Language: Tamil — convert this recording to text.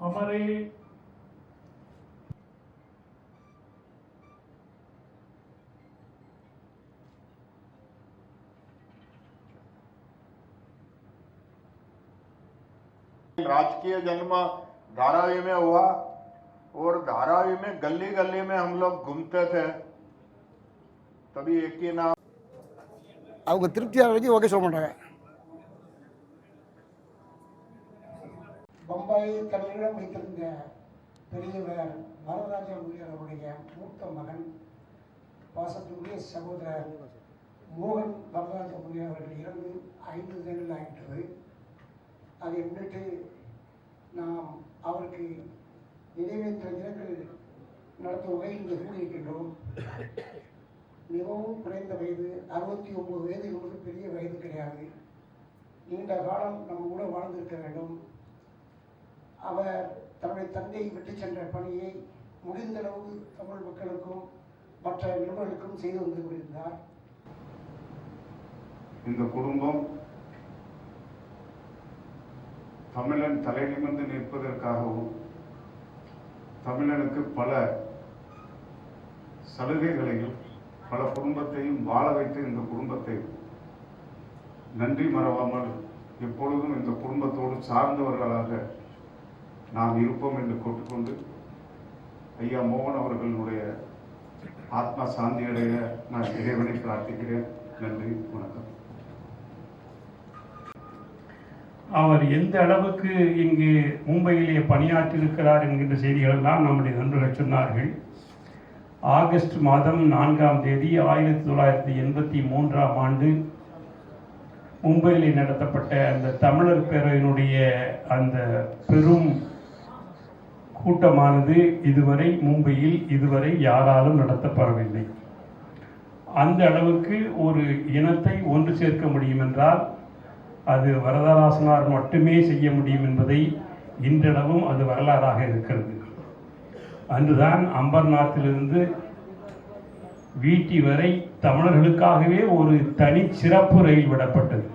हमारे राजकीय जन्म धारावी में हुआ और धारावी में गली गली में हम लोग घूमते थे तभी एक ही नाम அவங்க திருப்தியாக வரைக்கும் ஓகே சொல்ல மாட்டாங்க பம்பாயை தமிழிடம் வைத்திருந்த பெரியவர் வரதராஜ முனியர் அவருடைய மூத்த மகன் பாசத்துக்குரிய சகோதரர் மோகன் வரதராஜ முனியர் அவர்கள் இறந்து ஐந்து தினங்கள் ஆகிட்டது அதை முன்னிட்டு நாம் அவருக்கு நினைவேற்ற தினங்கள் நடத்தும் வகையில் இங்கு கூடியிருக்கின்றோம். மிகவும் குறைந்த வயது அறுபத்தி ஒன்பது வயது என்பது பெரிய வயது கிடையாது. நீண்ட காலம் நம்ம கூட வாழ்ந்திருக்க வேண்டும். அவர் தன்னுடைய தந்தையை விட்டு சென்ற பணியை முடிந்தளவு தமிழ் மக்களுக்கும் மற்ற நிறுவனங்களுக்கும் செய்து வந்து கொண்டிருந்தார். இந்த குடும்பம் தமிழன் தலை நிமிர்ந்து நிற்பதற்காகவும் தமிழனுக்கு பல சலுகைகளையும் பல குடும்பத்தையும் வாழ வைத்து இந்த குடும்பத்தை நன்றி மறவாமல் எப்பொழுதும் இந்த குடும்பத்தோடு சார்ந்தவர்களாக நாம் இருப்போம் என்று கூட்டுக்கொண்டு ஐயா மோகன் அவர்களுடைய ஆத்மா சாந்தி அடைய நான் இறைவனை பிரார்த்திக்கிறேன். நன்றி வணக்கம். அவர் எந்த அளவுக்கு இங்கு மும்பையிலே பணியாற்றியிருக்கிறார் என்கின்ற செய்திகளெல்லாம் நம்முடைய நண்பர்கள் சொன்னார்கள். ஆகஸ்ட் மாதம் நான்காம் தேதி ஆயிரத்தி தொள்ளாயிரத்தி எண்பத்தி மூன்றாம் ஆண்டு மும்பையிலே நடத்தப்பட்ட அந்த தமிழர் பேரவையினுடைய அந்த பெரும் கூட்டமானது இதுவரை மும்பையில் இதுவரை யாராலும் நடத்தப்படவில்லை. அந்த அளவுக்கு ஒரு இனத்தை ஒன்று சேர்க்க முடியும் என்றால் அது வரதராசனார் மட்டுமே செய்ய முடியும் என்பதை இன்றளவும் அது வரலாறாக இருக்கிறது. அன்றுதான் அம்பர்நாத்திலிருந்து வீட்டி வரை தமிழர்களுக்காகவே ஒரு தனி சிறப்பு ரயில் விடப்பட்டது.